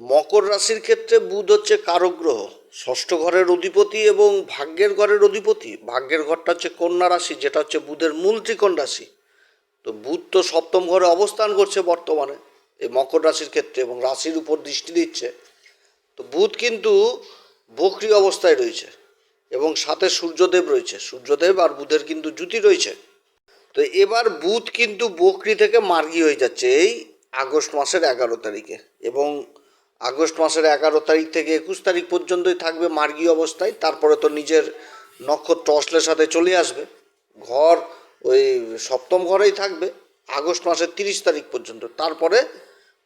মকর রাশির ক্ষেত্রে বুধ হচ্ছে কারক গ্রহ ষষ্ঠ ঘরের অধিপতি এবং ভাগ্যের ঘরের অধিপতি। ভাগ্যের ঘরটা হচ্ছে কন্যা রাশি, যেটা হচ্ছে বুধের মূল ত্রিকোণ রাশি। তো বুধ তো সপ্তম ঘরে অবস্থান করছে বর্তমানে এই মকর রাশির ক্ষেত্রে এবং রাশির উপর দৃষ্টি দিচ্ছে। তো বুধ কিন্তু বকরি অবস্থায় রয়েছে এবং সাথে সূর্যদেব রয়েছে। সূর্যদেব আর বুধের কিন্তু জুতি রয়েছে। তো এবার বুধ কিন্তু বকরি থেকে মার্গী হয়ে যাচ্ছে এই আগস্ট মাসের এগারো তারিখে এবং আগস্ট মাসের এগারো তারিখ থেকে একুশ তারিখ পর্যন্তই থাকবে মার্গী অবস্থায়। তারপরে তো নিজের নক্ষত্র অশ্লের সাথে চলে আসবে। ঘর ওই সপ্তম ঘরেই থাকবে আগস্ট মাসের তিরিশ তারিখ পর্যন্ত। তারপরে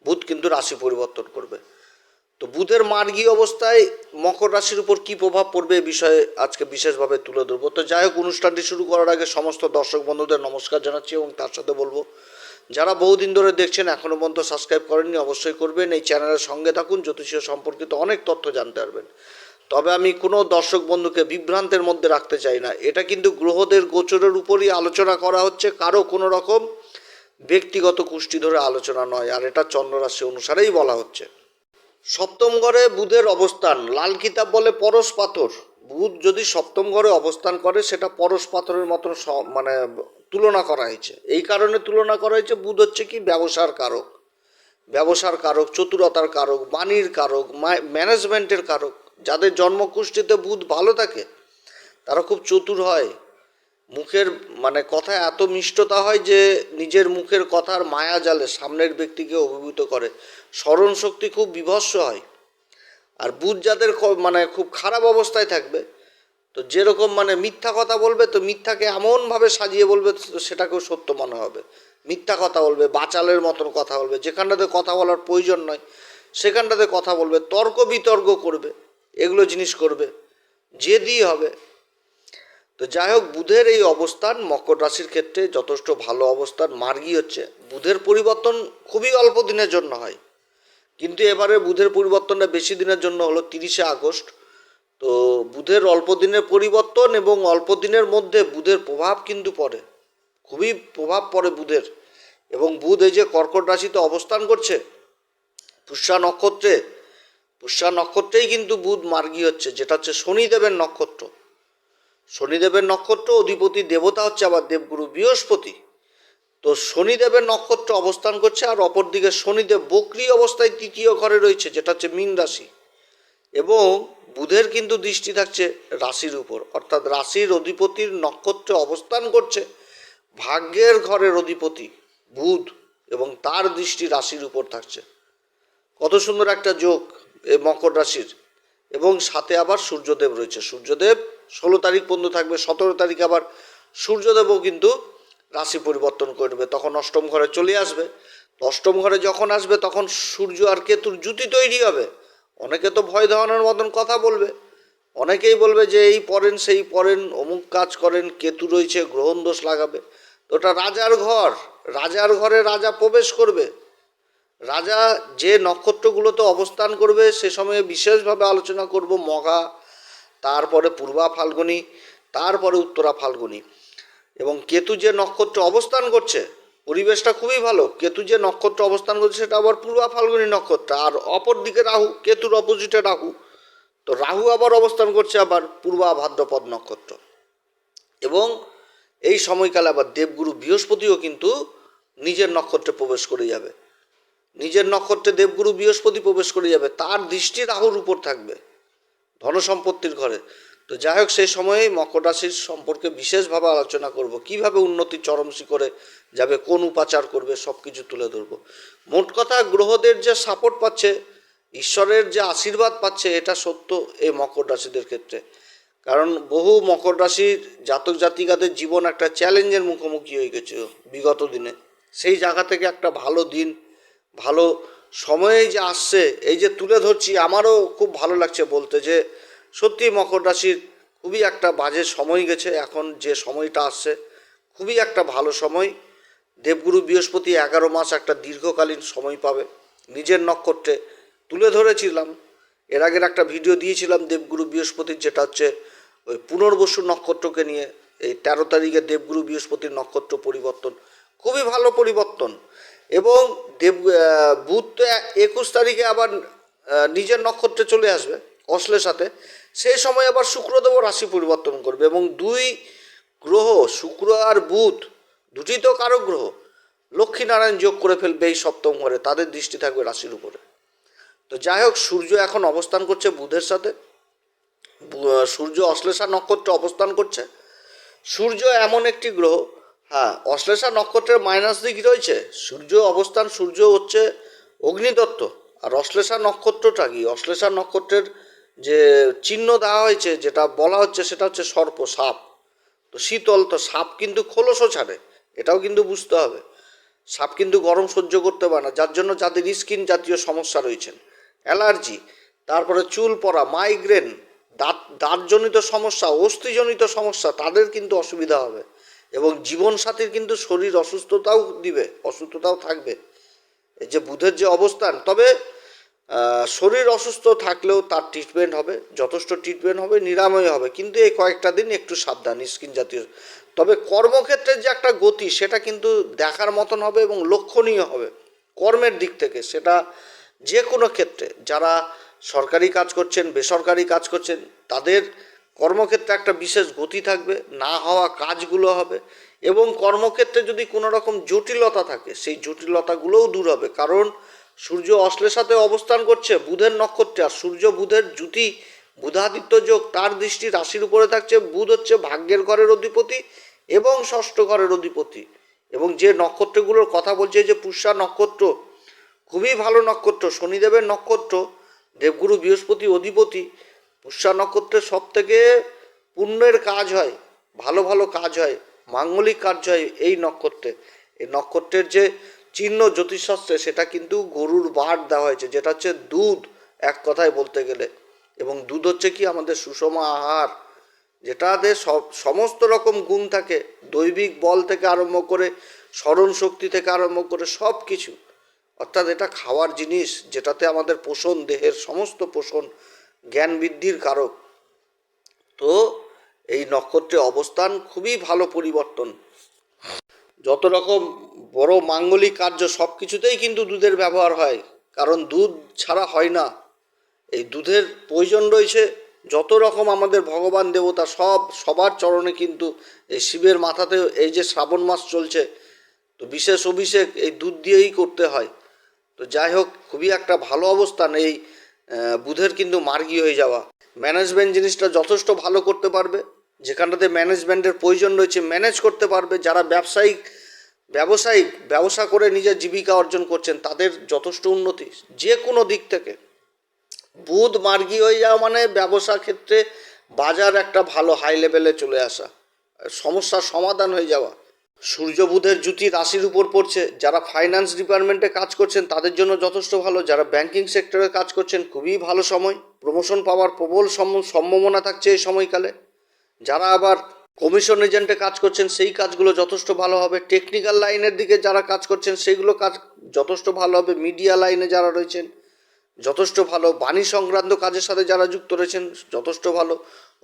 বুধ কিন্তু রাশি পরিবর্তন করবে। তো বুধের মার্গী অবস্থায় মকর রাশির উপর কী প্রভাব পড়বে এ বিষয়ে আজকে বিশেষভাবে তুলে ধরবো। তো যাই হোক, অনুষ্ঠানটি শুরু করার আগে সমস্ত দর্শক বন্ধুদের নমস্কার জানাচ্ছি এবং তার সাথে বলব যারা বহুদিন ধরে দেখছেন এখনও পর্যন্ত সাবস্ক্রাইব করেননি, অবশ্যই করবেন। এই চ্যানেলের সঙ্গে থাকুন, জ্যোতিষীয় সম্পর্কিত অনেক তথ্য জানতে পারবেন। তবে আমি কোনো দর্শক বন্ধুকে বিভ্রান্তের মধ্যে রাখতে চাই না। এটা কিন্তু গ্রহদের গোচরের উপরই আলোচনা করা হচ্ছে, কারও কোনো রকম ব্যক্তিগত কুষ্টি ধরে আলোচনা নয়, আর এটা চন্দ্ররাশি অনুসারেই বলা হচ্ছে। সপ্তম ঘরে বুধের অবস্থান, লাল কিতাব বলে পরশ পাথর। বুধ যদি সপ্তম ঘরে অবস্থান করে, সেটা পরশ পাথরের মতন মানে তুলনা করা হয়েছে। এই কারণে তুলনা করা হয়েছে, বুধ হচ্ছে কি? ব্যবসার কারক। ব্যবসার কারক, চতুরতার কারক, বাণীর কারক ম্যানেজমেন্টের কারক। যাদের জন্মকুষ্ঠিতে বুধ ভালো থাকে, তারা খুব চতুর হয়। মুখের মানে কথা এত মিষ্টতা হয় যে নিজের মুখের কথার মায়া জালে সামনের ব্যক্তিকে অভিভূত করে। স্মরণ শক্তি খুব বিভৎস হয়। আর বুধ যাদের মানে খুব খারাপ অবস্থায় থাকবে তো যেরকম মানে মিথ্যা কথা বলবে, তো মিথ্যাকে এমনভাবে সাজিয়ে বলবে, তো সেটাকেও সত্য মনে হবে। মিথ্যা কথা বলবে, বাচালের মতন কথা বলবে, যেখানটাতে কথা বলার প্রয়োজন নয়, সেখানটাতে কথা বলবে, তর্ক বিতর্ক করবে, এগুলো জিনিস করবে জেদি হবে। তো যাই হোক, বুধের এই অবস্থান মকর রাশির ক্ষেত্রে যথেষ্ট ভালো অবস্থান, মার্গী হচ্ছে। বুধের পরিবর্তন খুবই অল্প দিনের জন্য হয়। কিন্তু এবারে বুধের পরিবর্তনটা বেশি দিনের জন্য হলো তিরিশে আগস্ট। তো বুধের অল্প দিনের পরিবর্তন এবং অল্প দিনের মধ্যে বুধের প্রভাব কিন্তু পড়ে। খুবই প্রভাব পড়ে বুধের। এবং বুধ এই যে কর্কট রাশিতে অবস্থান করছে, পুষ্যা নক্ষত্রে, পুষ্যা নক্ষত্রেই কিন্তু বুধ মার্গী হচ্ছে, যেটা হচ্ছে শনিদেবের নক্ষত্র। শনিদেবের নক্ষত্র অধিপতি দেবতা হচ্ছে আবার দেবগুরু বৃহস্পতি। তো শনিদেবের নক্ষত্র অবস্থান করছে আর অপরদিকে শনিদেব বক্রি অবস্থায় তৃতীয় ঘরে রয়েছে, যেটা হচ্ছে মীন রাশি। এবং বুধের কিন্তু দৃষ্টি থাকছে রাশির উপর, অর্থাৎ রাশির অধিপতির নক্ষত্রে অবস্থান করছে ভাগ্যের ঘরের অধিপতি বুধ এবং তার দৃষ্টি রাশির উপর থাকছে। কত সুন্দর একটা যোগ এ মকর রাশির। এবং সাথে আবার সূর্যদেব রয়েছে। সূর্যদেব ষোলো তারিখ পর্যন্ত থাকবে, সতেরো তারিখ আবার সূর্যদেবও কিন্তু রাশি পরিবর্তন করবে তখন অষ্টম ঘরে চলে আসবে। অষ্টম ঘরে যখন আসবে, তখন সূর্য আর কেতুর জুতি তৈরি হবে। অনেকে তো ভয় দেওয়ানোর মতন কথা বলবে। অনেকেই বলবে যে এই পড়েন, সেই পড়েন, অমুক কাজ করেন, কেতু রয়েছে, গ্রহণ দোষ লাগাবে। তো ওটা রাজার ঘর, রাজার ঘরে রাজা প্রবেশ করবে। রাজা যে নক্ষত্রগুলোতে অবস্থান করবে, সে সময়ে বিশেষভাবে আলোচনা করব মঘা তারপরে পূর্বা ফাল্গুনি, তারপরে উত্তরা ফাল্গুনি। এবং কেতু যে নক্ষত্র অবস্থান করছে পরিবেশটা খুবই ভালো। কেতু যে নক্ষত্র অবস্থান করছে, সেটা আবার পূর্বা ফাল্গুনী নক্ষত্র। আর অপর দিকে রাহু, কেতুর অপোজিটে রাহু। তো রাহু আবার অবস্থান করছে আবার পূর্বা ভাদ্রপদ নক্ষত্র। এবং এই সময়কালে আবার দেবগুরু বৃহস্পতিও কিন্তু নিজের নক্ষত্রে প্রবেশ করে যাবে। নিজের নক্ষত্রে দেবগুরু বৃহস্পতি প্রবেশ করে যাবে। তার দৃষ্টি রাহুর উপর থাকবে। ধনসম্পত্তির ঘরে। তো যাই হোক, সেই সময়ে মকর রাশির সম্পর্কে বিশেষভাবে আলোচনা করব। কীভাবে উন্নতি চরম শিখরে যাবে, কোন উপাচার করবে সব কিছু তুলে ধরবো। মোট কথা, গ্রহদের যে সাপোর্ট পাচ্ছে, ঈশ্বরের যে আশীর্বাদ পাচ্ছে, এটা সত্য এই মকর রাশিদের ক্ষেত্রে। কারণ বহু মকর রাশির জাতক জাতিকাদের জীবন একটা চ্যালেঞ্জের মুখোমুখি হয়ে গেছে বিগত দিনে। সেই জায়গা থেকে একটা ভালো দিন, ভালো সময়ে যে আসছে, এই যে তুলে ধরছি, আমারও খুব ভালো লাগছে বলতে যে সত্যি মকর রাশির খুবই একটা বাজে সময় গেছে, এখন যে সময়টা আসছে, খুবই একটা ভালো সময়। দেবগুরু বৃহস্পতি এগারো মাস একটা দীর্ঘকালীন সময় পাবে। নিজের নক্ষত্রে তুলে ধরেছিলাম। এর আগের একটা ভিডিও দিয়েছিলাম দেবগুরু বৃহস্পতির, যেটা হচ্ছে ওই পুনর্বসু নক্ষত্রকে নিয়ে। এই তেরো তারিখে দেবগুরু বৃহস্পতির নক্ষত্র পরিবর্তন। খুবই ভালো পরিবর্তন। এবং দেব বুধ তো একুশ তারিখে আবার নিজের নক্ষত্রে চলে আসবে। অশ্লের সাথে, সেই সময় আবার শুক্রদেব রাশি পরিবর্তন করবে এবং দুই গ্রহ, শুক্র আর বুধ দুটি তো কারক গ্রহ, লক্ষ্মীনারায়ণ যোগ করে ফেলবে এই সপ্তম ঘরে, তাদের দৃষ্টি থাকবে রাশির উপরে। তো যাই হোক, সূর্য এখন অবস্থান করছে বুধের সাথে সূর্য অশ্লেষা নক্ষত্রে অবস্থান করছে। সূর্য এমন একটি গ্রহ হ্যাঁ অশ্লেষা নক্ষত্রের মাইনাস দিক রয়েছে, সূর্য অবস্থান, সূর্য হচ্ছে অগ্নিদত্ত, আর অশ্লেষা নক্ষত্রটা কি? অশ্লেষা নক্ষত্রের যে চিহ্ন দেওয়া হয়েছে, যেটা বলা হচ্ছে সেটা হচ্ছে সর্প সাপ। তো শীতল, তো সাপ কিন্তু খোলসও ছাড়ে, এটাও কিন্তু বুঝতে হবে। সাপ কিন্তু গরম সহ্য করতে পারে না, যার জন্য যাদের স্কিন জাতীয় সমস্যা রয়েছেন অ্যালার্জি, তারপরে চুল পড়া মাইগ্রেন দাঁত, দাঁতজনিত সমস্যা, অস্থিজনিত সমস্যা, তাদের কিন্তু অসুবিধা হবে। এবং জীবনসাথীর কিন্তু শরীর অসুস্থতাও দিবে, অসুস্থতাও থাকবে। এই যে বুধের যে অবস্থান, তবে শরীর অসুস্থ থাকলেও তার ট্রিটমেন্ট হবে, যথেষ্ট ট্রিটমেন্ট হবে, নিরাময় হবে। কিন্তু এই কয়েকটা দিন একটু সাবধান স্কিন জাতীয়। তবে কর্মক্ষেত্রের যে একটা গতি, সেটা কিন্তু দেখার মতন হবে এবং লক্ষণীয় হবে কর্মের দিক থেকে। সেটা যে কোনো ক্ষেত্রে, যারা সরকারি কাজ করছেন, বেসরকারি কাজ করছেন, তাদের কর্মক্ষেত্রে একটা বিশেষ গতি থাকবে, না হওয়া কাজগুলো হবে এবং কর্মক্ষেত্রে যদি কোনো রকম জটিলতা থাকে, সেই জটিলতাগুলোও দূর হবে। কারণ সূর্য অশ্লেষাতে অবস্থান করছে বুধের নক্ষত্রে, আর সূর্য বুধের জুতি বুধাদিত্য যোগ, তার দৃষ্টি রাশির উপরে থাকছে। বুধ হচ্ছে ভাগ্যের ঘরের অধিপতি এবং ষষ্ঠ ঘরের অধিপতি। এবং যে নক্ষত্রগুলোর কথা বলছে, যে পুষ্যা নক্ষত্র, খুবই ভালো নক্ষত্র, শনিদেবের নক্ষত্র, দেবগুরু বৃহস্পতি অধিপতি, পুষ্যা নক্ষত্রের সব থেকে পুণ্যের কাজ হয়, ভালো ভালো কাজ হয়, মাঙ্গলিক কাজ হয় এই নক্ষত্রে। এই নক্ষত্রের যে চিহ্ন জ্যোতিষশাস্ত্রে সেটা কিন্তু গরুর বাট দেওয়া হয়েছে, যেটা হচ্ছে দুধ এক কথায় বলতে গেলে। এবং দুধ হচ্ছে কি আমাদের সুষম আহার, যেটাতে সব, সমস্ত রকম গুণ থাকে, দৈবিক বল থেকে আরম্ভ করে, স্মরণ শক্তি থেকে আরম্ভ করে সব কিছু অর্থাৎ এটা খাওয়ার জিনিস, যেটাতে আমাদের পোষণ, দেহের সমস্ত পোষণ, জ্ঞান বৃদ্ধির কারক। তো এই নক্ষত্রে অবস্থান খুবই ভালো পরিবর্তন। যত রকম বড় মাঙ্গলিক কার্য সব কিছুতেই কিন্তু দুধের ব্যবহার হয়, কারণ দুধ ছাড়া হয় না। এই দুধের প্রয়োজন রয়েছে যত রকম আমাদের ভগবান দেবতা সব, সবার চরণে কিন্তু এই শিবের মাথাতে এই যে শ্রাবণ মাস চলছে, তো বিশেষ অভিষেক এই দুধ দিয়েই করতে হয়। তো যাই হোক, খুবই একটা ভালো অবস্থান এই বুধের কিন্তু মার্গী হয়ে যাওয়া। ম্যানেজমেন্ট জিনিসটা যথেষ্ট ভালো করতে পারবে, যেখানটাতে ম্যানেজমেন্টের প্রয়োজন রয়েছে ম্যানেজ করতে পারবে। যারা ব্যবসায়িক ব্যবসায়িক ব্যবসা করে নিজের জীবিকা অর্জন করছেন, তাদের যথেষ্ট উন্নতি। যে কোনো দিক থেকে। বুধ মার্গী হয়ে যাওয়া মানে ব্যবসা ক্ষেত্রে বাজার একটা ভালো হাই লেভেলে চলে আসা। সমস্যার সমাধান হয়ে যাওয়া। সূর্য বুধের জুতি রাশির উপর পড়ছে। যারা ফাইন্যান্স ডিপার্টমেন্টে কাজ করছেন, তাদের জন্য যথেষ্ট ভালো। যারা ব্যাংকিং সেক্টরে কাজ করছেন, খুবই ভালো সময়। প্রমোশন পাওয়ার প্রবল সম- সম্ভাবনা থাকছে এই সময়কালে। যারা আবার কমিশন এজেন্টে কাজ করছেন, সেই কাজগুলো যথেষ্ট ভালো হবে। টেকনিক্যাল লাইনের দিকে যারা কাজ করছেন সেইগুলো কাজ যথেষ্ট ভালো হবে। মিডিয়া লাইনে যারা রয়েছেন, যথেষ্ট ভালো। বাণী সংক্রান্ত কাজের সাথে যারা যুক্ত রয়েছেন, যথেষ্ট ভালো।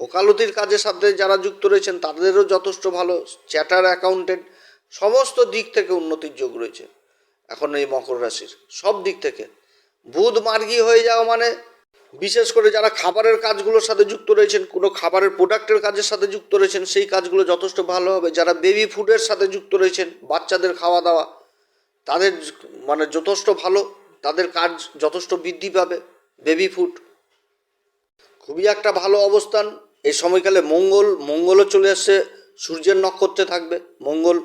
ওকালতির কাজের সাথে যারা যুক্ত রয়েছেন, তাদেরও যথেষ্ট ভালো। চ্যাটার অ্যাকাউন্টেন্ট, সমস্ত দিক থেকে উন্নতির যোগ রয়েছে। এখন এই মকর রাশির সব দিক থেকে। বুধ মার্গী হয়ে যাওয়া মানে বিশেষ করে যারা খাবারের কাজগুলোর সাথে যুক্ত রয়েছেন, কোনো খাবারের প্রোডাক্টের কাজের সাথে যুক্ত রয়েছেন, সেই কাজগুলো যথেষ্ট ভালো হবে। যারা বেবি ফুডের সাথে যুক্ত রয়েছেন, বাচ্চাদের খাওয়া দাওয়া তাদের মানে যথেষ্ট ভালো, তাদের কাজ যথেষ্ট বৃদ্ধি পাবে বেবি ফুড খুবই একটা ভালো অবস্থান। এই সময়কালে মঙ্গল, মঙ্গলও চলে আসছে, সূর্যের নক্ষত্রে থাকবে। মঙ্গল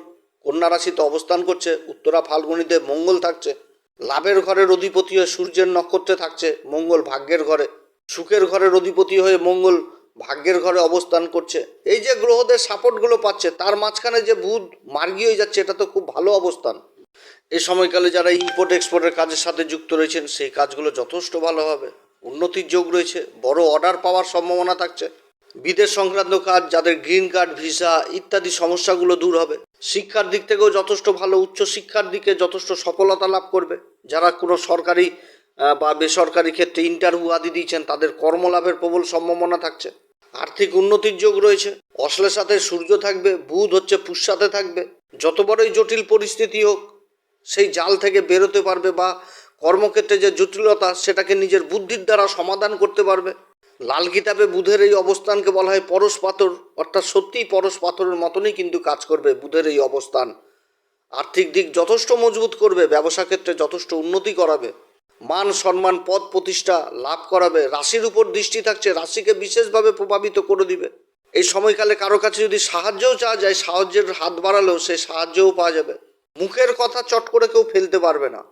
কন্যা রাশিতে অবস্থান করছে, উত্তরা ফাল্গুনিতে মঙ্গল থাকছে। লাভের ঘরের অধিপতি হয়ে সূর্যের নক্ষত্রে থাকছে মঙ্গল ভাগ্যের ঘরে। সুখের ঘরের অধিপতি হয়ে মঙ্গল ভাগ্যের ঘরে অবস্থান করছে। এই যে গ্রহদের সাপোর্টগুলো পাচ্ছে, তার মাঝখানে যে বুধ মার্গী হয়ে যাচ্ছে, এটা তো খুব ভালো অবস্থান। এই সময়কালে যারা ইম্পোর্ট এক্সপোর্টের কাজের সাথে যুক্ত রয়েছেন, সেই কাজগুলো যথেষ্ট ভালো হবে। উন্নতির যোগ রয়েছে, বড় অর্ডার পাওয়ার সম্ভাবনা থাকছে। বিদেশ সংক্রান্ত কাজ, যাদের গ্রিন কার্ড ভিসা ইত্যাদি সমস্যাগুলো দূর হবে। শিক্ষার দিক থেকেও যথেষ্ট ভালো, উচ্চ শিক্ষার দিকে যথেষ্ট সফলতা লাভ করবে। যারা কোনো সরকারি বা বেসরকারি ক্ষেত্রে ইন্টারভিউ আদি দিয়েছেন তাদের কর্মলাভের প্রবল সম্ভাবনা থাকছে। আর্থিক উন্নতির যোগ রয়েছে। অশ্লের সাথে সূর্য থাকবে, বুধ হচ্ছে পুষ্যাতে থাকবে। যত বড়ই জটিল পরিস্থিতি হোক, সেই জাল থেকে বেরোতে পারবে বা কর্মক্ষেত্রে যে জটিলতা, সেটাকে নিজের বুদ্ধির দ্বারা সমাধান করতে পারবে। লাল কিতাবে বুধের এই অবস্থানকে বলা হয় পরশ পাথর। অর্থাৎ সত্যিই পরশ পাথরের মতনই কিন্তু কাজ করবে বুধের এই অবস্থান। আর্থিক দিক যথেষ্ট মজবুত করবে, ব্যবসা ক্ষেত্রে যথেষ্ট উন্নতি করাবে। মান, সম্মান, পদ প্রতিষ্ঠা লাভ করাবে। রাশির উপর দৃষ্টি থাকছে, রাশিকে বিশেষভাবে প্রভাবিত করে দিবে। এই সময়কালে কারও কাছে যদি সাহায্যও চাওয়া যায়, সাহায্যের হাত বাড়ালেও সেই সাহায্যও পাওয়া যাবে। মুখের কথা চট করে কেউ ফেলতে পারবে না।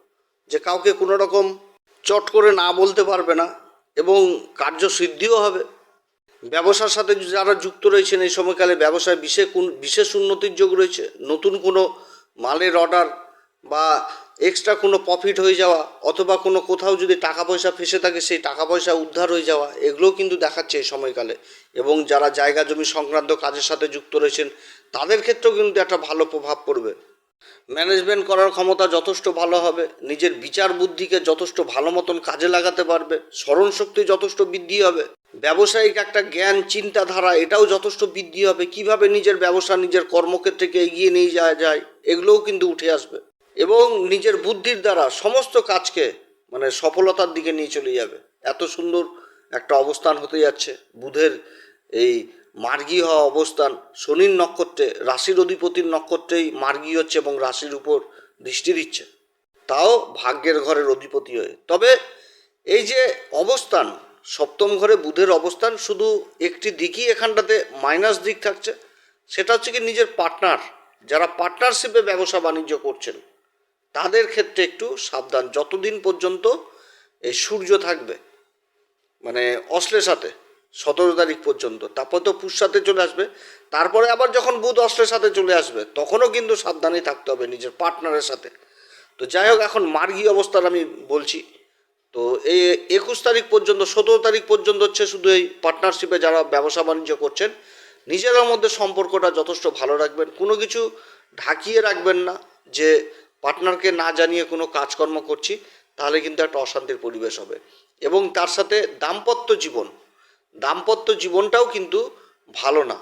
যে কাউকে কোনো রকম চট করে না বলতে পারবে না। এবং কার্যসিদ্ধিও হবে। ব্যবসার সাথে যারা যুক্ত রয়েছেন এই সময়কালে ব্যবসায় বিশেষ বিশেষ উন্নতির যোগ রয়েছে। নতুন কোনো মালের অর্ডার বা এক্সট্রা কোনো প্রফিট হয়ে যাওয়া অথবা কোনো কোথাও যদি টাকা পয়সা ফেসে থাকে, সেই টাকা পয়সা উদ্ধার হয়ে যাওয়া, এগুলোও কিন্তু দেখাচ্ছে এই সময়কালে। এবং যারা জায়গা জমি সংক্রান্ত কাজের সাথে যুক্ত রয়েছেন, তাদের ক্ষেত্রেও কিন্তু একটা ভালো প্রভাব পড়বে। ম্যানেজমেন্ট করার ক্ষমতা যথেষ্ট ভালো হবে, নিজের বিচার বুদ্ধিকে যথেষ্ট ভালো মতন কাজে লাগাতে পারবে, স্মরণ শক্তি যথেষ্ট বৃদ্ধি হবে, ব্যবসায়িক একটা জ্ঞান, চিন্তাধারা এটাও যথেষ্ট বৃদ্ধি হবে, কীভাবে নিজের ব্যবসা, নিজের কর্মক্ষেত্রকে এগিয়ে নিয়ে যাওয়া যায়, এগুলোও কিন্তু উঠে আসবে এবং নিজের বুদ্ধির দ্বারা সমস্ত কাজকে মানে সফলতার দিকে নিয়ে চলে যাবে। এত সুন্দর একটা অবস্থান হতে যাচ্ছে, বুধের এই মার্গী হওয়া অবস্থান। শনির নক্ষত্রে, রাশির অধিপতির নক্ষত্রেই মার্গী হচ্ছে এবং রাশির উপর দৃষ্টি দিচ্ছে। তাও ভাগ্যের ঘরের অধিপতি হয়ে। তবে এই যে অবস্থান, সপ্তম ঘরে বুধের অবস্থান, শুধু একটি দিকই এখানটাতে মাইনাস দিক থাকছে। সেটা হচ্ছে কি নিজের পার্টনার যারা পার্টনারশিপে ব্যবসা বাণিজ্য করছেন, তাদের ক্ষেত্রে একটু সাবধান। যতদিন পর্যন্ত এই সূর্য থাকবে মানে অশ্লেষাতে সতেরো তারিখ পর্যন্ত। তারপর তো পুষ সাথে চলে আসবে। তারপরে আবার যখন বুধ অস্ত্রের সাথে চলে আসবে, তখনও কিন্তু সাবধানে থাকতে হবে নিজের পার্টনারের সাথে। তো যাই হোক, এখন মার্গী অবস্থার আমি বলছি। তো এই একুশ তারিখ পর্যন্ত, সতেরো তারিখ পর্যন্ত হচ্ছে শুধু এই পার্টনারশিপে যারা ব্যবসা বাণিজ্য করছেন, নিজেদের মধ্যে সম্পর্কটা যথেষ্ট ভালো রাখবেন। কোনো কিছু ঢাকিয়ে রাখবেন না যে পার্টনারকে না জানিয়ে কোনো কাজকর্ম করছি, তাহলে কিন্তু একটা অশান্তির পরিবেশ হবে। এবং তার সাথে দাম্পত্য জীবন দাম্পত্য জীবনটাও কিন্তু ভালো না।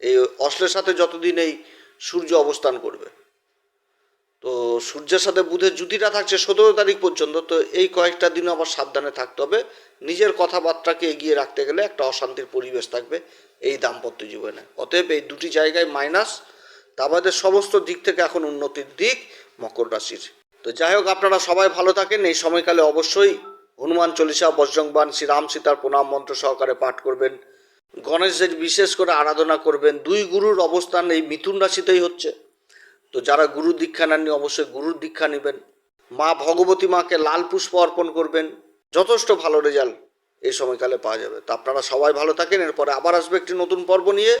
এই অশ্লের সাথে যতদিন এই সূর্য অবস্থান করবে। তো সূর্যের সাথে বুধের জুতিটা থাকছে সতেরো তারিখ পর্যন্ত, তো এই কয়েকটা দিন আবার সাবধানে থাকতে হবে। নিজের কথাবার্তাকে এগিয়ে রাখতে গেলে একটা অশান্তির পরিবেশ থাকবে এই দাম্পত্য জীবনে। অতএব এই দুটি জায়গায় মাইনাস তা বাদে সমস্ত দিক থেকে এখন উন্নতির দিক মকর রাশির। তো যাই হোক, আপনারা সবাই ভালো থাকেন। এই সময়কালে অবশ্যই হনুমান চল্লিশা বজ্রংবান শ্রীরাম সীতার প্রণাম মন্ত্র সহকারে পাঠ করবেন। গণেশের বিশেষ করে আরাধনা করবেন। দুই গুরুর অবস্থান এই মিথুন রাশিতেই হচ্ছে। তো যারা গুরু দীক্ষা নেননি, অবশ্যই গুরুর দীক্ষা নেবেন। মা ভগবতী মাকে লাল পুষ্প অর্পণ করবেন। যথেষ্ট ভালো রেজাল্ট এই সময়কালে পাওয়া যাবে। তো আপনারা সবাই ভালো থাকেন, এরপরে আবার আসবে একটি নতুন পর্ব নিয়ে।